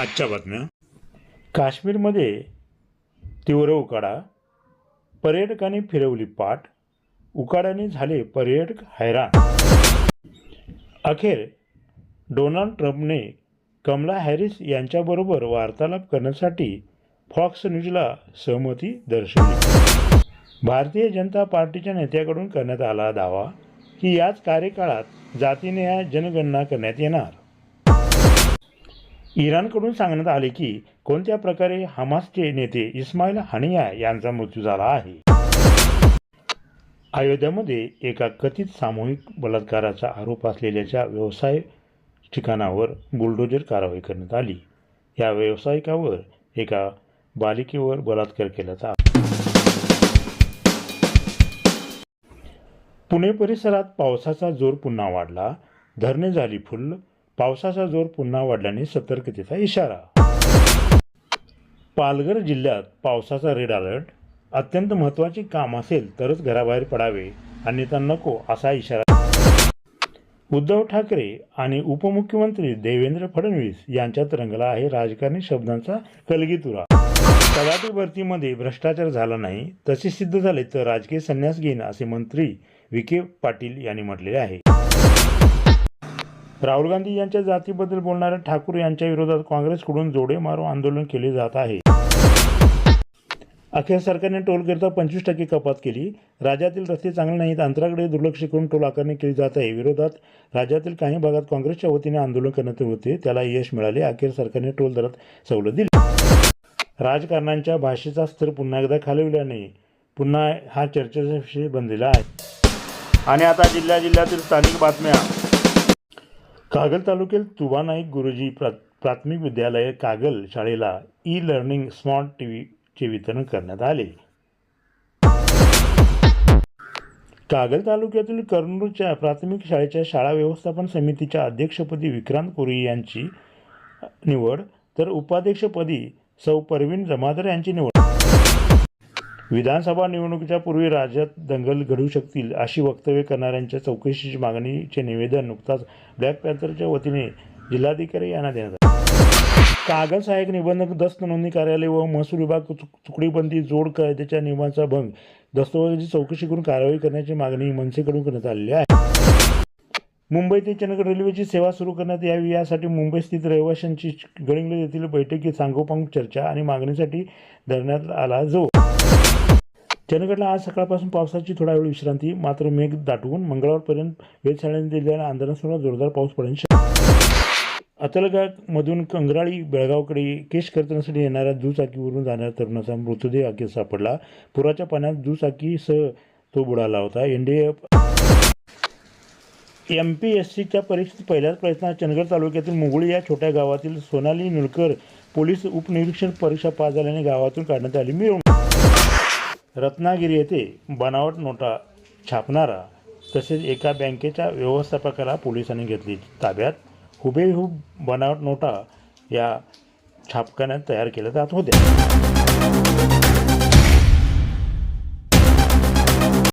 आजच्या बातम्या. काश्मीरमध्ये तीव्र उकाडा पर्यटकांनी फिरवली पाठ उकाड्याने झाले पर्यटक हैराण. अखेर डोनाल्ड ट्रम्पने कमला हॅरिस यांच्याबरोबर वार्तालाप करण्यासाठी फॉक्स न्यूजला सहमती दर्शवली. भारतीय जनता पार्टीच्या नेत्याकडून करण्यात आला दावा की याच कार्यकाळात जातीने या जनगणना करण्यात येणार. इराणकडून सांगण्यात आले की कोणत्या प्रकारे हमासचे नेते इस्माईल हानिया यांचा मृत्यू झाला आहे? अयोध्यामध्ये एका कथित सामूहिक बलात्काराचा आरोप असलेल्याच्या व्यवसाय ठिकाणावर बुलडोजर कारवाई करण्यात आली. या व्यावसायिकावर एका बालिकेवर बलात्कार केल्याचा पुणे परिसरात पावसाचा जोर पुन्हा वाढला. धरणे झाली फुल्ल पावसाचा जोर पुन्हा वाढल्याने सतर्कतेचा इशारा. पालघर जिल्ह्यात पावसाचा रेड अलर्ट. अत्यंत महत्त्वाचे काम असेल तरच घराबाहेर पडावे अन्यथा नको असा इशारा. उद्धव ठाकरे आणि उपमुख्यमंत्री देवेंद्र फडणवीस यांच्यात रंगला आहे राजकारणी शब्दांचा कलगीतुरा. तलाठी भरतीमध्ये भ्रष्टाचार झाला नाही तसे सिद्ध झाले तर राजकीय संन्यास घेईन असे मंत्री विखे पाटील यांनी म्हटलेले आहे. राहुल गांधी यांच्या जातीबद्दल बोलणाऱ्या ठाकूर यांच्या विरोधात काँग्रेसकडून जोडे मारो आंदोलन केले जात आहे. अखेर सरकारने टोलकरिता पंचवीस टक्के कपात केली. राज्यातील रस्ते चांगले नाहीत अंतराकडे दुर्लक्ष करून टोल आकारणी केली जात आहे. विरोधात राज्यातील काही भागात काँग्रेसच्या वतीने आंदोलन करण्यात होते. त्याला यश मिळाले. अखेर सरकारने टोल दरात सवलत दिली. राजकारणांच्या भाषेचा स्तर पुन्हा एकदा खालविल्याने पुन्हा हा चर्चेचा विषय बनलेला आहे. आणि आता जिल्ह्या जिल्ह्यातील स्थानिक बातम्या. कागल तालुक्यात तुबा नाईक गुरुजी प्रा प्राथमिक विद्यालय कागल शाळेला ई लर्निंग स्मार्ट टी व्हीचे वितरण करण्यात आले. कागल तालुक्यातील कर्नूरच्या प्राथमिक शाळेच्या शाळा व्यवस्थापन समितीच्या अध्यक्षपदी विक्रांत कोरी यांची निवड तर उपाध्यक्षपदी सौ परवीन जमादार यांची निवड. विधानसभा निवडणुकीच्या पूर्वी राज्यात दंगल घडू शकतील अशी वक्तव्य करणाऱ्यांच्या चौकशीची मागणीचे निवेदन नुकताच ब्लॅक पॅन्थरच्या वतीने जिल्हाधिकारी यांना देण्यात आले. कागल सहाय्यक निबंधक दस्त नोंदणी कार्यालय व महसूल विभाग चुक- तुकडीबंदी जोड कायद्याच्या नियमांचा भंग दस्तऐवजी चौकशी करून कारवाई करण्याची मागणी मनसेकडून करण्यात आलेली आहे. मुंबई ते चंदगड रेल्वेची सेवा सुरू करण्यात यावी यासाठी मुंबई स्थित रहिवाशांची गडिंग्लज येथील बैठकीत सांगोपांग चर्चा आणि मागणीसाठी धरण्यात आला जो चंदगडला आज सकाळपासून पावसाची थोडा वेळ विश्रांती मात्र मेघ दाटवून मंगळवारपर्यंत वेधशाळेने दिलेल्या आंदोलनासमोर जोरदार पाऊस पडण्याची अतलगामधून कंगराळी बेळगावकडे केश कर्तनासाठी येणाऱ्या दुचाकीवरून जाणाऱ्या तरुणाचा मृतदेह अखेर सापडला. पुराच्या पाण्यात दुचाकीसह तो बुडाला होता. एनडीएफ एम पी एस सीच्या परीक्षेत पहिल्याच प्रयत्नात चंदगड तालुक्यातील मुगळी या छोट्या गावातील सोनाली नुलकर पोलीस उपनिरीक्षक परीक्षा पास झाल्याने गावातून काढण्यात आली. मिळवून रत्नागिरी येथे बनावट नोटा छापणारा तसेच एका बँकेच्या व्यवस्थापकाला पोलिसांनी घेतली. ताब्यात हुबेहूब बनावट नोटा या छापखान्यात तयार केल्या जात होत्या.